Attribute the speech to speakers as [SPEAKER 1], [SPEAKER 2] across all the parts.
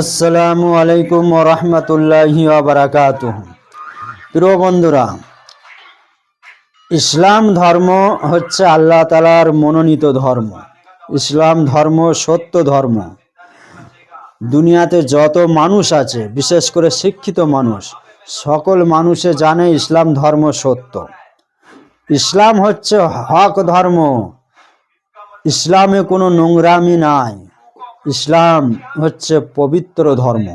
[SPEAKER 1] আসসালামু আলাইকুম রহমতুল্লাহি বারাকাত প্রিয় বন্ধুরা, ইসলাম ধর্ম হচ্ছে আল্লাহ তালার মনোনীত ধর্ম। ইসলাম ধর্ম সত্য ধর্ম। দুনিয়াতে যত মানুষ আছে, বিশেষ করে শিক্ষিত মানুষ, সকল মানুষে জানে ইসলাম ধর্ম সত্য। ইসলাম হচ্ছে হক ধর্ম। ইসলামে কোনো নোংরামি নাই। ইসলাম হচ্ছে পবিত্র ধর্ম।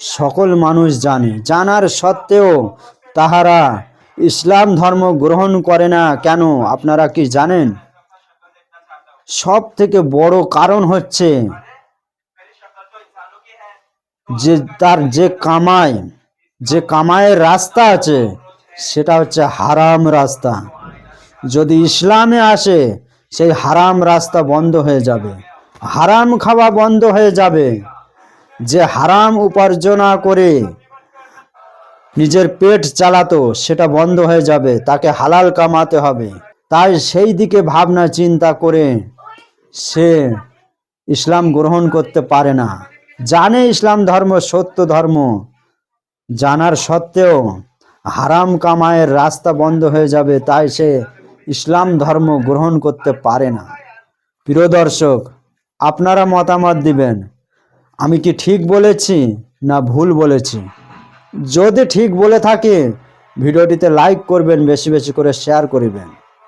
[SPEAKER 1] সকল মানুষ জানে। জানার সত্ত্বেও তাহারা ইসলাম ধর্ম গ্রহণ করে না কেন, আপনারা কি জানেন? সব থেকে বড় কারণ হচ্ছে যে তার যে কামায় যে কামায়ের রাস্তা আছে, সেটা হচ্ছে হারাম রাস্তা। যদি ইসলামে আসে, সেই হারাম রাস্তা বন্ধ হয়ে যাবে। হারাম খাওয়া বন্ধ হয়ে যাবে। যে হারাম উপার্জনা করে নিজের পেট চালাতো, সেটা বন্ধ হয়ে যাবে, তাকে হালাল কামাতে হবে। তাই সেই দিকে ভাবনা চিন্তা করে সে ইসলাম গ্রহণ করতে পারে না। জানে ইসলাম ধর্ম সত্য ধর্ম, জানার সত্ত্বেও হারাম কামায়ের রাস্তা বন্ধ হয়ে যাবে, তাই সে ইসলাম ধর্ম গ্রহণ করতে পারে না। প্রিয় দর্শক আপনারা মতামত দিবেন। আমি কি ঠিক বলেছি না ভুল বলেছি? যদি ঠিক বলে থাকি, ভিডিওটিতে লাইক করবেন, বেশি বেশি করে শেয়ার করবেন।